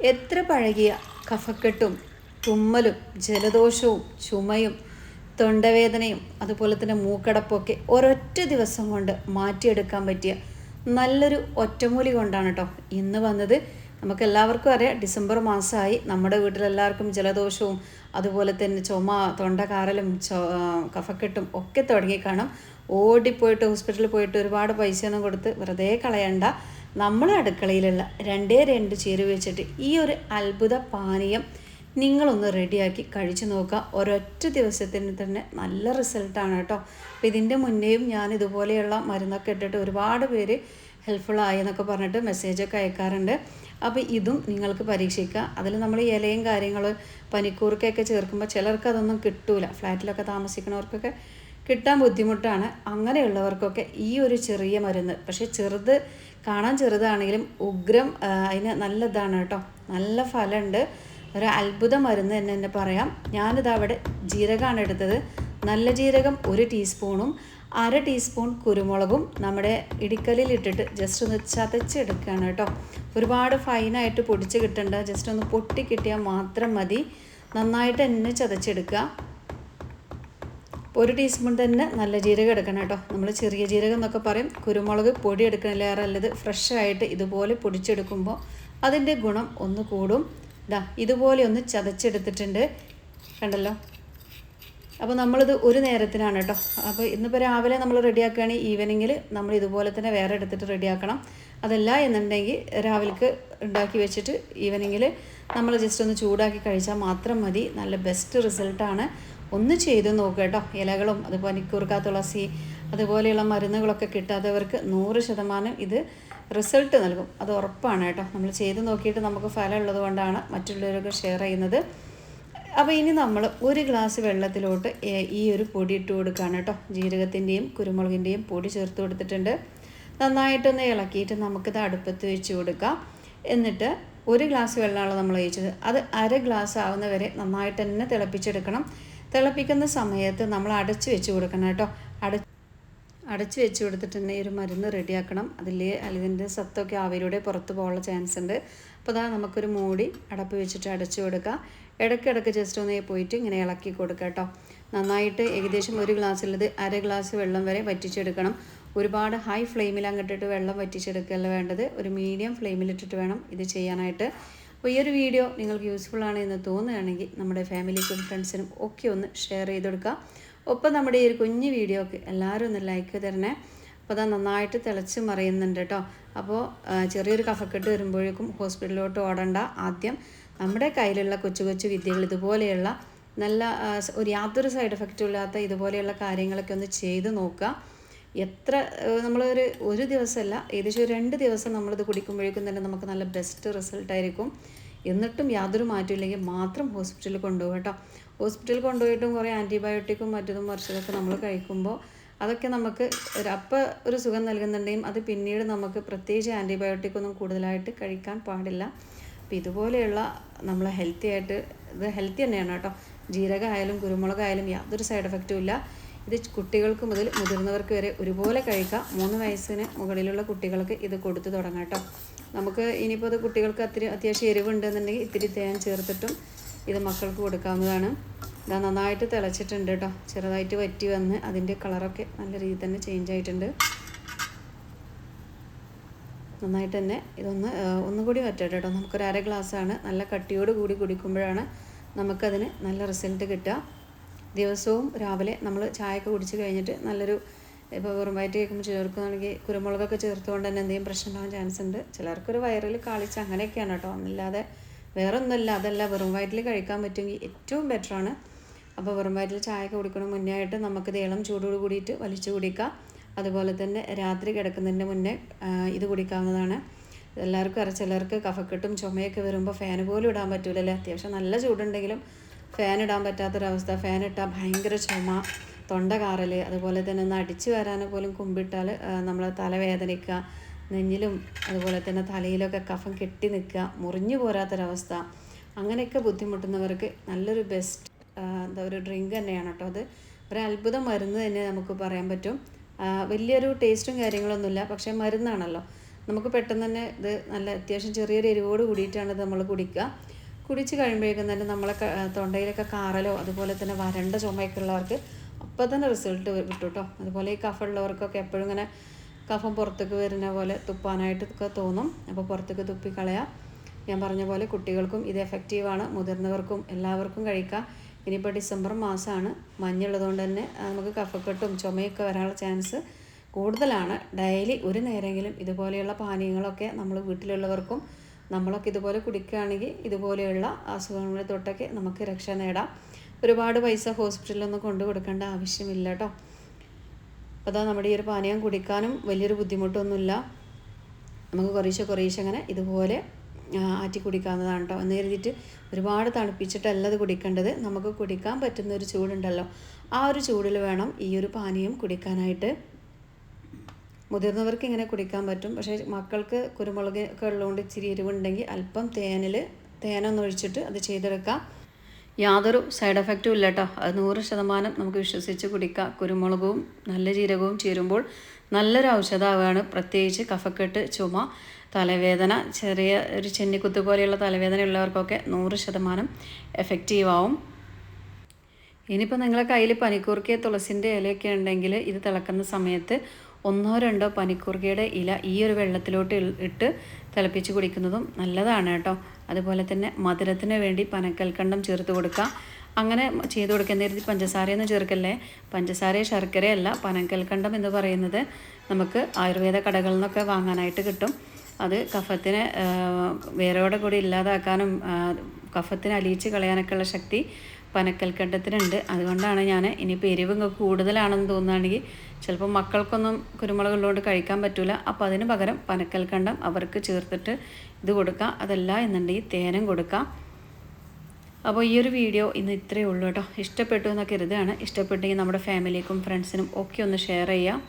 എത്ര പഴകിയ കഫക്കെട്ടും തുമ്മലും ജലദോഷവും ചുമയും തൊണ്ടവേദനയും അതുപോലെ തന്നെ മൂക്കടപ്പൊക്കെ ഒരൊറ്റ ദിവസം കൊണ്ട് മാറ്റിയെടുക്കാൻ പറ്റിയ നല്ലൊരു ഒറ്റമൂലി കൊണ്ടാണ് കേട്ടോ ഇന്ന് വന്നത്. നമുക്ക് എല്ലാവർക്കും അറിയാം ഡിസംബർ മാസമായി. നമ്മുടെ വീട്ടിലെല്ലാവർക്കും ജലദോഷവും അതുപോലെ തന്നെ ചുമ തൊണ്ടകാരലും ചൊ കഫക്കെട്ടും ഒക്കെ തുടങ്ങി കാണും. ഓടിപ്പോയിട്ട് ഹോസ്പിറ്റലിൽ പോയിട്ട് ഒരുപാട് പൈസയൊന്നും കൊടുത്ത് വെറുതെ കളയണ്ട. നമ്മളെ അടുക്കളയിലുള്ള രണ്ടേ രണ്ട് ചേരുവ വെച്ചിട്ട് ഈ ഒരു അത്ഭുത പാനീയം നിങ്ങളൊന്ന് റെഡിയാക്കി കഴിച്ചു നോക്കുക. ഒരൊറ്റ ദിവസത്തിന് തന്നെ നല്ല റിസൾട്ടാണ് കേട്ടോ. അപ്പോൾ ഇതിന്റെ മുന്നേയും ഞാൻ ഇതുപോലെയുള്ള മരുന്നൊക്കെ ഇട്ടിട്ട് ഒരുപാട് പേര് ഹെൽപ്ഫുള്ളായി എന്നൊക്കെ പറഞ്ഞിട്ട് മെസ്സേജൊക്കെ അയക്കാറുണ്ട്. അപ്പോൾ ഇതും നിങ്ങൾക്ക് പരീക്ഷിക്കുക അതിൽ നമ്മൾ ഇലയും കാര്യങ്ങൾ പനിക്കൂർക്കയൊക്കെ ചേർക്കുമ്പോൾ ചിലർക്ക് അതൊന്നും കിട്ടൂല. ഫ്ലാറ്റിലൊക്കെ താമസിക്കുന്നവർക്കൊക്കെ കിട്ടാൻ ബുദ്ധിമുട്ടാണ്. അങ്ങനെയുള്ളവർക്കൊക്കെ ഈ ഒരു ചെറിയ മരുന്ന് പക്ഷേ ചെറുത് കാണാൻ ചെറുതാണെങ്കിലും ഉഗ്രം അതിന് നല്ലതാണ് കേട്ടോ. നല്ല ഫലമുണ്ട്. ഒരു അത്ഭുത മരുന്ന് തന്നെ തന്നെ പറയാം. ഞാനിത് അവിടെ ജീരകമാണ് എടുത്തത്. നല്ല ജീരകം ഒരു ടീസ്പൂണും അര ടീസ്പൂൺ കുരുമുളകും നമ്മുടെ ഇടിക്കലിൽ ഇട്ടിട്ട് ജസ്റ്റ് ഒന്ന് ചതച്ചെടുക്കുകയാണ് കേട്ടോ. ഒരുപാട് ഫൈനായിട്ട് പൊടിച്ച് കിട്ടേണ്ട. ജസ്റ്റ് ഒന്ന് പൊട്ടി കിട്ടിയാൽ മാത്രം മതി. നന്നായിട്ട് തന്നെ ചതച്ചെടുക്കുക. ഒരു ടീസ്പൂൺ തന്നെ നല്ല ജീരകം എടുക്കണം കേട്ടോ. നമ്മൾ ചെറിയ ജീരകം എന്നൊക്കെ പറയും. കുരുമുളക് പൊടി എടുക്കണില്ലേറെ നല്ലത് ഫ്രഷ് ആയിട്ട് ഇതുപോലെ പൊടിച്ചെടുക്കുമ്പോൾ അതിന്റെ ഗുണം ഒന്ന് കൂടും. ഇതാ ഇതുപോലെ ഒന്ന് ചതച്ചെടുത്തിട്ടുണ്ട്. കണ്ടല്ലോ? അപ്പോൾ നമ്മളിത് ഒരു നേരത്തിനാണ് കേട്ടോ. അപ്പോൾ ഇന്നിപ്പോൾ രാവിലെ നമ്മൾ റെഡിയാക്കുകയാണെങ്കിൽ ഈവനിങ്ങിൽ നമ്മൾ ഇതുപോലെ തന്നെ വേറെ എടുത്തിട്ട് റെഡിയാക്കണം. അതല്ല എന്നുണ്ടെങ്കിൽ രാവിലേക്ക് ഉണ്ടാക്കി വെച്ചിട്ട് ഈവനിങ്ങിൽ നമ്മൾ ജസ്റ്റ് ഒന്ന് ചൂടാക്കി കഴിച്ചാൽ മാത്രം മതി. നല്ല ബെസ്റ്റ് റിസൾട്ടാണ് ഒന്ന് ചെയ്ത് നോക്കുക കേട്ടോ. ഇലകളും അതുപോലെ പനിക്കൂർക്ക തുളസി അതുപോലെയുള്ള മരുന്നുകളൊക്കെ കിട്ടാത്തവർക്ക് നൂറ് ശതമാനം ഇത് റിസൾട്ട് നൽകും. അത് ഉറപ്പാണ് കേട്ടോ. നമ്മൾ ചെയ്ത് നോക്കിയിട്ട് നമുക്ക് ഫലം ഉള്ളത് കൊണ്ടാണ് മറ്റുള്ളവരൊക്കെ ഷെയർ ചെയ്യുന്നത്. അപ്പോൾ ഇനി നമ്മൾ ഒരു ഗ്ലാസ് വെള്ളത്തിലോട്ട് ഈ ഒരു പൊടി ഇട്ട് കൊടുക്കുകയാണ് കേട്ടോ. ജീരകത്തിന്റെയും കുരുമുളകിന്റെയും പൊടി ചേർത്ത് കൊടുത്തിട്ടുണ്ട്. നന്നായിട്ടൊന്ന് ഇളക്കിയിട്ട് നമുക്കിത് അടുപ്പത്ത് വെച്ച് കൊടുക്കാം. എന്നിട്ട് ഒരു ഗ്ലാസ് വെള്ളമാണ് നമ്മൾ ഒഴിച്ചത്. അത് അര ഗ്ലാസ് ആവുന്ന വരെ നന്നായിട്ട് തന്നെ തിളപ്പിച്ചെടുക്കണം. തിളപ്പിക്കുന്ന സമയത്ത് നമ്മൾ അടച്ച് വെച്ച് കൊടുക്കണം കേട്ടോ. അട അടച്ച് വെച്ച് കൊടുത്തിട്ട് തന്നെ ഒരു മരുന്ന് റെഡിയാക്കണം അതിൽ അതിന്റെ സത്തൊക്കെ ആവിയിലൂടെ പുറത്ത് പോകാനുള്ള ചാൻസ് ഉണ്ട്. അപ്പോൾ അതാ നമുക്കൊരു മൂടി അടപ്പ് വെച്ചിട്ട് അടച്ചു കൊടുക്കുക ഇടയ്ക്കിടയ്ക്ക് ജസ്റ്റ് ഒന്ന് പോയിട്ട് ഇങ്ങനെ ഇളക്കി കൊടുക്കുക കേട്ടോ. നന്നായിട്ട് ഏകദേശം ഒരു ഗ്ലാസ്സിലത് അര ഗ്ലാസ് വെള്ളം വരെ വറ്റിച്ചെടുക്കണം. ഒരുപാട് ഹൈ ഫ്ലെയിമിൽ അങ്ങോട്ടിട്ട് വെള്ളം വറ്റിച്ചെടുക്കുകയല്ല വേണ്ടത്? ഒരു മീഡിയം ഫ്ലെയിമിലിട്ടിട്ട് വേണം ഇത് ചെയ്യാനായിട്ട്. അപ്പോൾ ഈ ഒരു വീഡിയോ നിങ്ങൾക്ക് യൂസ്ഫുൾ ആണ് എന്ന് തോന്നുകയാണെങ്കിൽ നമ്മുടെ ഫാമിലിക്കും ഫ്രണ്ട്സിനും ഒക്കെ ഒന്ന് ഷെയർ ചെയ്ത് കൊടുക്കുക. ഒപ്പം നമ്മുടെ ഈ ഒരു കുഞ്ഞു വീഡിയോക്ക് എല്ലാവരും ഒന്ന് ലൈക്ക് തരണേ. അപ്പോൾ അത് നന്നായിട്ട് തിളച്ച് മറിയുന്നുണ്ട് കേട്ടോ. അപ്പോൾ ചെറിയൊരു കഫക്കെട്ട് വരുമ്പോഴേക്കും ഹോസ്പിറ്റലിലോട്ട് ഓടണ്ട. ആദ്യം നമ്മുടെ കയ്യിലുള്ള കൊച്ചു കൊച്ചു വിദ്യകൾ ഇതുപോലെയുള്ള നല്ല ഒരു യാതൊരു സൈഡ് എഫക്റ്റും ഇല്ലാത്ത ഇതുപോലെയുള്ള കാര്യങ്ങളൊക്കെ ഒന്ന് ചെയ്ത് നോക്കുക. എത്ര നമ്മളൊരു ഒരു ദിവസമല്ല ഏകദേശം ഒരു രണ്ട് ദിവസം നമ്മളിത് കുടിക്കുമ്പോഴേക്കും തന്നെ നമുക്ക് നല്ല ബെസ്റ്റ് റിസൾട്ട് ആയിരിക്കും. എന്നിട്ടും യാതൊരു മാറ്റമില്ലെങ്കിൽ മാത്രം ഹോസ്പിറ്റലിൽ കൊണ്ടുപോകും കേട്ടോ. ഹോസ്പിറ്റലിൽ കൊണ്ടുപോയിട്ടും കുറേ ആന്റിബയോട്ടിക്കും മറ്റതും മറിച്ചതൊക്കെ നമ്മൾ കഴിക്കുമ്പോൾ അതൊക്കെ നമുക്ക് ഒരു അപ്പം ഒരു സുഖം നൽകുന്നുണ്ടെങ്കിൽ അത് പിന്നീട് നമുക്ക് പ്രത്യേകിച്ച് ആന്റിബയോട്ടിക്കൊന്നും കൂടുതലായിട്ട് കഴിക്കാൻ പാടില്ല. അപ്പോൾ ഇതുപോലെയുള്ള നമ്മൾ ഹെൽത്തി ആയിട്ട് ഇത് ഹെൽത്തി തന്നെയാണ് കേട്ടോ. ജീരകമായാലും കുരുമുളകായാലും യാതൊരു സൈഡ് എഫക്റ്റും ഇല്ല. ഇത് കുട്ടികൾക്ക് മുതൽ മുതിർന്നവർക്ക് വരെ ഒരുപോലെ കഴിക്കാം. മൂന്ന് വയസ്സിന് മുകളിലുള്ള കുട്ടികൾക്ക് ഇത് കൊടുത്തു തുടങ്ങാം കേട്ടോ. നമുക്ക് ഇനിയിപ്പോൾ അത് കുട്ടികൾക്ക് അത്തിരി അത്യാവശ്യം എരിവുണ്ടെന്നുണ്ടെങ്കിൽ ഇത്തിരി തേൻ ചേർത്തിട്ടും ഇത് മക്കൾക്ക് കൊടുക്കാവുന്നതാണ്. ഇത് നന്നായിട്ട് തിളച്ചിട്ടുണ്ട് കേട്ടോ. ചെറുതായിട്ട് വറ്റി വന്ന് അതിന്റെ കളറൊക്കെ നല്ല രീതിയിൽ തന്നെ ചേഞ്ച് ആയിട്ടുണ്ട്. നന്നായിട്ട് തന്നെ ഇതൊന്ന് ഒന്നുകൂടി വറ്റട്ടെ കേട്ടോ. നമുക്കൊരു അര ഗ്ലാസ്സാണ് നല്ല കട്ടിയോട് കൂടി കുടിക്കുമ്പോഴാണ് നമുക്കതിന് നല്ല റിസൾട്ട് കിട്ടുക. ദിവസവും രാവിലെ നമ്മൾ ചായയൊക്കെ കുടിച്ച് കഴിഞ്ഞിട്ട് നല്ലൊരു ഇപ്പോൾ വെറും വയറ്റ് കേൾക്കുമ്പോൾ ചേർക്കുകയാണെങ്കിൽ കുരുമുളകൊക്കെ ചേർത്തുകൊണ്ട് തന്നെ എന്തെങ്കിലും പ്രശ്നം ഉണ്ടാകാൻ ചാൻസ് ഉണ്ട്. ചിലർക്കൊരു വയറിൽ കാളിച്ച് അങ്ങനെയൊക്കെയാണ് കേട്ടോ. ഒന്നില്ലാതെ വേറെ ഒന്നുമില്ല അതല്ല വെറും വയറ്റിൽ കഴിക്കാൻ പറ്റുമെങ്കിൽ ഏറ്റവും ബെറ്ററാണ് അപ്പോൾ വെറും വയറ്റിൽ ചായയൊക്കെ കുടിക്കണം മുന്നേ ആയിട്ട് നമുക്കിത് ഇളം ചൂടോട് കൂടിയിട്ട് വലിച്ചു കുടിക്കാം. അതുപോലെ തന്നെ രാത്രി കിടക്കുന്നതിന്റെ മുന്നേ ഇത് കുടിക്കാവുന്നതാണ്. എല്ലാവർക്കും അറിയാം ചിലർക്ക് കഫക്കെട്ടും ചുമയൊക്കെ വരുമ്പോൾ ഫാന് പോലും ഇടാൻ പറ്റൂലല്ലേ? അത്യാവശ്യം നല്ല ചൂടുണ്ടെങ്കിലും ഫാൻ ഇടാൻ പറ്റാത്തൊരവസ്ഥ. ഫാൻ ഇട്ടാൽ ഭയങ്കര ചുമ. തൊണ്ട കാറൽ അതുപോലെ തന്നെ ഒന്ന് അടിച്ചു വരാൻ പോലും കുമ്പിട്ടാൽ നമ്മൾ തലവേദനിക്കുക നെഞ്ഞിലും അതുപോലെ തന്നെ തലയിലൊക്കെ കഫം കെട്ടി നിൽക്കുക മുറിഞ്ഞു പോരാത്തൊരവസ്ഥ. അങ്ങനെയൊക്കെ ബുദ്ധിമുട്ടുന്നവർക്ക് നല്ലൊരു ബെസ്റ്റ് എന്താ ഒരു ഡ്രിങ്ക് തന്നെയാണ് കേട്ടോ അത്. ഒരു അത്ഭുതം മരുന്ന് തന്നെ നമുക്ക് പറയാൻ പറ്റും. വലിയൊരു ടേസ്റ്റും കാര്യങ്ങളൊന്നുമില്ല. പക്ഷേ മരുന്നാണല്ലോ. നമുക്ക് പെട്ടെന്ന് തന്നെ ഇത് നല്ല അത്യാവശ്യം ചെറിയൊരു എരിവോട് കൂടിയിട്ടാണ് ഇത് നമ്മൾ കുടിക്കുക കുടിച്ച് കഴിയുമ്പോഴേക്കും തന്നെ നമ്മളെ തൊണ്ടയിലൊക്കെ കാറലോ അതുപോലെ തന്നെ വരണ്ട ചുമയൊക്കെ ഉള്ളവർക്ക് അപ്പോൾ തന്നെ റിസൾട്ട് കിട്ടും കേട്ടോ അതുപോലെ ഈ കഫമുള്ളവർക്കൊക്കെ എപ്പോഴും ഇങ്ങനെ കഫം പുറത്തേക്ക് വരുന്ന പോലെ തുപ്പാനായിട്ട് ഒക്കെ തോന്നും. അപ്പോൾ പുറത്തേക്ക് തുപ്പി കളയാം ഞാൻ പറഞ്ഞ പോലെ കുട്ടികൾക്കും ഇത് എഫക്റ്റീവാണ് മുതിർന്നവർക്കും എല്ലാവർക്കും കഴിക്കാം. ഇനിയിപ്പോൾ ഡിസംബർ മാസമാണ്. മഞ്ഞുള്ളതുകൊണ്ട് തന്നെ നമുക്ക് കഫക്കെട്ടും ചുമയൊക്കെ വരാനുള്ള ചാൻസ് കൂടുതലാണ്. ഡെയിലി ഒരു നേരമെങ്കിലും ഇതുപോലെയുള്ള പാനീയങ്ങളൊക്കെ നമ്മൾ വീട്ടിലുള്ളവർക്കും നമ്മളൊക്കെ ഇതുപോലെ കുടിക്കുകയാണെങ്കിൽ ഇതുപോലെയുള്ള അസുഖങ്ങളെ തൊട്ടൊക്കെ നമുക്ക് രക്ഷ നേടാം. ഒരുപാട് പൈസ ഹോസ്പിറ്റലിലൊന്നും കൊണ്ടു കൊടുക്കേണ്ട ആവശ്യമില്ല കേട്ടോ. അപ്പോൾ അതാ നമ്മുടെ ഈ ഒരു പാനീയം കുടിക്കാനും വലിയൊരു ബുദ്ധിമുട്ടൊന്നുമില്ല. നമുക്ക് കുറേശ്ശെ കുറേശ്ശെ അങ്ങനെ ഇതുപോലെ ആറ്റി കുടിക്കാവുന്നതാണ് കേട്ടോ. എന്ന് കരുതിയിട്ട് ഒരുപാട് തണുപ്പിച്ചിട്ടല്ല അത് കുടിക്കേണ്ടത്. നമുക്ക് കുടിക്കാൻ പറ്റുന്ന ഒരു ചൂടുണ്ടല്ലോ. ആ ഒരു ചൂടിൽ വേണം ഈ ഒരു പാനീയം കുടിക്കാനായിട്ട്. മുതിർന്നവർക്ക് ഇങ്ങനെ കുടിക്കാൻ പറ്റും. പക്ഷേ മക്കൾക്ക് കുരുമുളക് ഒക്കെ ഉള്ളതുകൊണ്ട് ഇച്ചിരി എരിവുണ്ടെങ്കിൽ അല്പം തേനിൽ തേനൊന്ന് ഒഴിച്ചിട്ട് അത് ചെയ്തെടുക്കാം. യാതൊരു സൈഡ് എഫക്റ്റും ഇല്ല കേട്ടോ. അത് നൂറ് ശതമാനം നമുക്ക് വിശ്വസിച്ച് കുടിക്കാം. കുരുമുളകും നല്ല ജീരകവും ചേരുമ്പോൾ നല്ലൊരു ഔഷധമാവുകയാണ് പ്രത്യേകിച്ച് കഫക്കെട്ട് ചുമ തലവേദന ചെറിയ ഒരു ചെന്നിക്കുത്ത് പോലെയുള്ള തലവേദന ഉള്ളവർക്കൊക്കെ നൂറ് ശതമാനം എഫക്റ്റീവ് ആവും ഇനിയിപ്പോൾ നിങ്ങളെ കയ്യിൽ പനിക്കൂർക്കിയ തുളസിന്റെ ഇലയൊക്കെ ഉണ്ടെങ്കിൽ ഇത് തിളക്കുന്ന സമയത്ത് ഒന്നോ രണ്ടോ പനിക്കൂർക്കയുടെ ഇല ഈ ഒരു വെള്ളത്തിലോട്ട് ഇട്ട് തിളപ്പിച്ച് കുടിക്കുന്നതും നല്ലതാണ് കേട്ടോ. അതുപോലെ തന്നെ മധുരത്തിന് വേണ്ടി പനക്കൽക്കണ്ടം ചേർത്ത് കൊടുക്കാം അങ്ങനെ ചെയ്ത് കൊടുക്കുന്ന രീതി പഞ്ചസാരയൊന്നും ചേർക്കല്ലേ? പഞ്ചസാര ശർക്കരയല്ല പനക്കൽക്കണ്ടം എന്ന് പറയുന്നത് നമുക്ക് ആയുർവേദ കടകളിൽ നിന്നൊക്കെ വാങ്ങാനായിട്ട് കിട്ടും. അത് കഫത്തിനെ വേരോടെ കൂടി ഇല്ലാതാക്കാനും കഫത്തിനെ അലിയിച്ച് കളയാനൊക്കെയുള്ള ശക്തി പനക്കൽക്കണ്ടത്തിനുണ്ട് അതുകൊണ്ടാണ് ഞാൻ ഇനിയിപ്പോൾ എരിവ് കൂടുതലാണെന്ന് തോന്നുകയാണെങ്കിൽ ചിലപ്പോൾ മക്കൾക്കൊന്നും കുരുമുളക് ഉള്ളതുകൊണ്ട് കഴിക്കാൻ പറ്റില്ല അപ്പോൾ അതിന് പകരം പനക്കൽക്കണ്ടം അവർക്ക് ചേർത്തിട്ട് ഇത് കൊടുക്കാം. അതല്ല എന്നുണ്ടെങ്കിൽ തേനും കൊടുക്കാം. അപ്പോൾ ഈ ഒരു വീഡിയോ ഇന്ന് ഇത്രയേ ഉള്ളൂ കേട്ടോ. ഇഷ്ടപ്പെട്ടു എന്നൊക്കെ കരുതുകയാണ്. ഇഷ്ടപ്പെട്ടെങ്കിൽ നമ്മുടെ ഫാമിലിക്കും ഫ്രണ്ട്സിനും ഒക്കെ ഒന്ന് ഷെയർ ചെയ്യാം